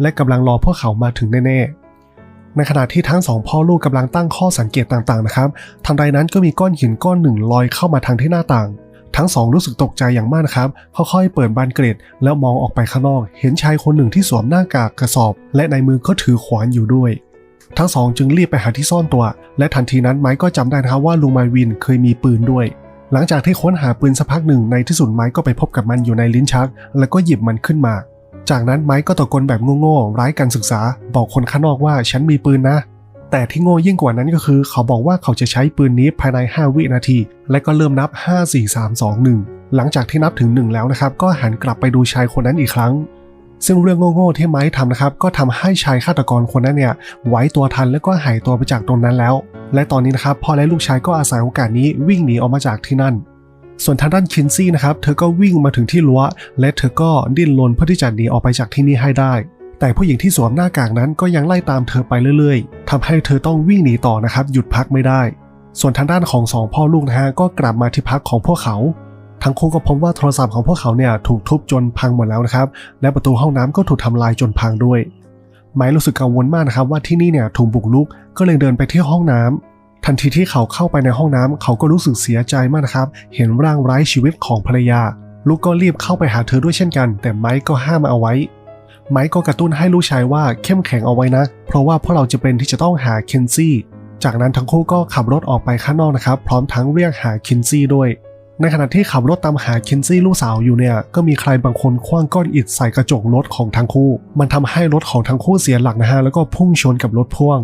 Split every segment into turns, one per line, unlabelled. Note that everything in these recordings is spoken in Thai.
และกำลังรอพวกเขามาถึงแน่ๆ ในขณะที่ทั้งสองพ่อลูกกำลังตั้งข้อสังเกตต่างๆนะครับทันใดนั้นก็มีก้อนหินก้อนหนึ่งลอยเข้ามาทางที่หน้าต่าง ทั้งสองรู้สึกตกใจอย่างมากนะครับค่อยๆเปิดบานเกรดแล้วมองออกไปข้างนอก เห็นชายคนหนึ่งที่สวมหน้ากากกระสอบ และในมือก็ถือขวานอยู่ด้วยทั้งสองจึงรีบไปหาที่ซ่อนตัว และทันทีนั้นไม้ก็จำได้นะครับว่าลุงมาวินเคยมีปืนด้วย หลังจากที่ค้นหาปืนสักพักหนึ่งในที่สุดไม้ก็ไปพบกับมันอยู่ในลิ้นชัก แล้วก็หยิบมันขึ้นมา จากนั้นไม้ก็ตะโกนแบบโง่ๆไร้การศึกษา บอกคนข้างนอกว่าฉันมีปืนนะ แต่ที่โง่ยิ่งกว่านั้นก็คือ เขาบอกว่าเขาจะใช้ปืนนี้ภายใน 5 วินาที และก็เริ่มนับ 5 4 3 2 1 หลังจากที่นับถึง 1 แล้วนะครับ ก็หันกลับไปดูชายคนนั้นอีกครั้ง ซึ่งเรื่องโง่ๆที่ไม้ทำนะครับ ก็ทำให้ชายฆาตกรคนนั้นเนี่ยไว้ตัวทันแล้วก็หายตัวไปจากตรงนั้นแล้ว และตอนนี้นะครับพ่อและลูกชายก็อาศัยโอกาสนี้วิ่งหนีออกมาจากที่นั่น ส่วนทางด้านคินซี่นะครับ เธอก็วิ่งมาถึงที่รั้ว และเธอก็ดิ้นรนเพื่อที่จะหนีออกไปจากที่นี่ให้ได้ แต่ผู้หญิงที่สวมหน้ากากนั้นก็ยังไล่ตามเธอไปเรื่อยๆทำให้เธอต้องวิ่งหนีต่อนะครับ หยุดพักไม่ได้ ส่วนทางด้านของสองพ่อลูกนะฮะก็กลับมาที่พักของพวกเขา ทั้งคู่ก็พบว่าโทรศัพท์ของพวกเขาเนี่ยถูกทุบจนพังหมดแล้วนะครับ และประตูห้องน้ำก็ถูกทำลายจนพังด้วย ไม้รู้สึกกังวลมากนะครับว่าที่นี่เนี่ยถูกบุกรุก ก็เลยเดินไปที่ห้องน้ำ ทันทีที่เขาเข้าไปในห้องน้ำเขาก็รู้สึกเสียใจมากนะครับ เห็นร่างไร้ชีวิตของภรรยา ลูกก็รีบเข้าไปหาเธอด้วยเช่นกัน แต่ไม้ก็ห้ามเอาไว้ ไม้ก็กระตุ้นให้ลูกชายว่าเข้มแข็งเอาไว้นะ เพราะว่าพวกเราจะเป็นที่จะต้องหาเคนซี่ จากนั้นทั้งคู่ก็ขับรถออกไปข้างนอกนะครับ พร้อมทั้งเรียกหาเคนซี่ด้วย ในขณะที่ขับรถตามหาเคนซี่ลูกสาวอยู่เนี่ย ก็มีใครบางคนคว้างก้อนอิฐใส่กระจกรถของทั้งคู่ มันทำให้รถของทั้งคู่เสียหลักนะฮะ แล้วก็พุ่งชนกับรถพ่วง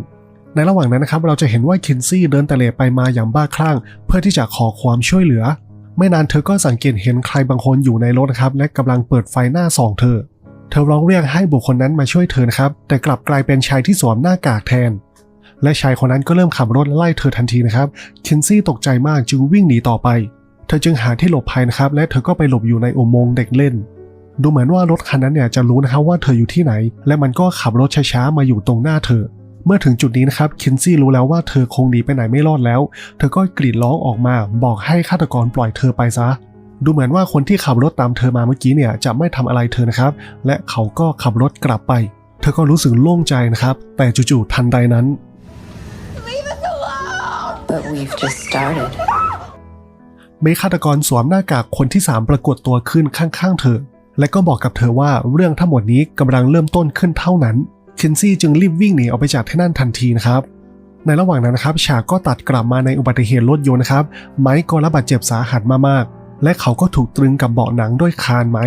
ในระหว่างนั้นนะครับเราจะเห็นว่าเคนซี่เดินตะเลไปมาอย่างบ้าคลั่ง เพื่อที่จะขอความช่วยเหลือ ไม่นานเธอก็สังเกตเห็นใครบางคนอยู่ในรถนะครับและกำลังเปิดไฟหน้าส่องเธอ เธอร้องเรียกให้บุคคลนั้นมาช่วยเธอนะครับแต่กลับกลายเป็นชายที่สวมหน้ากากแทน และชายคนนั้นก็เริ่มขับรถไล่เธอทันทีนะครับเคนซี่ตกใจมากจึงวิ่งหนีต่อไป เธอจึงหาที่หลบภัยนะครับและเธอก็ไปหลบอยู่ในอุโมงค์เด็กเล่นดูเหมือนว่ารถคันนั้นเนี่ยจะรู้นะครับว่าเธออยู่ที่ไหน และมันก็ขับรถช้าๆมาอยู่ตรงหน้าเธอ เมื่อถึงจุดนี้นะครับเคนซี่รู้แล้วว่าเธอคงหนีไปไหนไม่รอดแล้ว เธอก็กรีดร้องออกมา บอกให้ฆาตกรปล่อยเธอไปซะ ดูเหมือนว่าคนที่ขับรถตามเธอมาเมื่อกี้เนี่ยจะไม่ทำอะไรเธอนะครับ และเขาก็ขับรถกลับไป เธอก็รู้สึกโล่งใจนะครับ แต่จู่ๆทันใดนั้น
But we've just started.
มีฆาตกรสวมหน้ากากคนที่ 3 ปรากฏตัวขึ้นข้างๆเธอ และก็บอกกับเธอว่าเรื่องทั้งหมดนี้กำลังเริ่มต้นขึ้นเท่านั้น เคนซี่จึงรีบวิ่งหนีออกไปจากที่นั่นทันทีนะครับในระหว่างนั้นนะครับ ฉากก็ตัดกลับมาในอุบัติเหตุรถยนต์นะครับ ไมค์ก็รับบาดเจ็บสาหัสมามากและเขาก็ถูกตรึงกับเบาะหนังด้วยคานไม้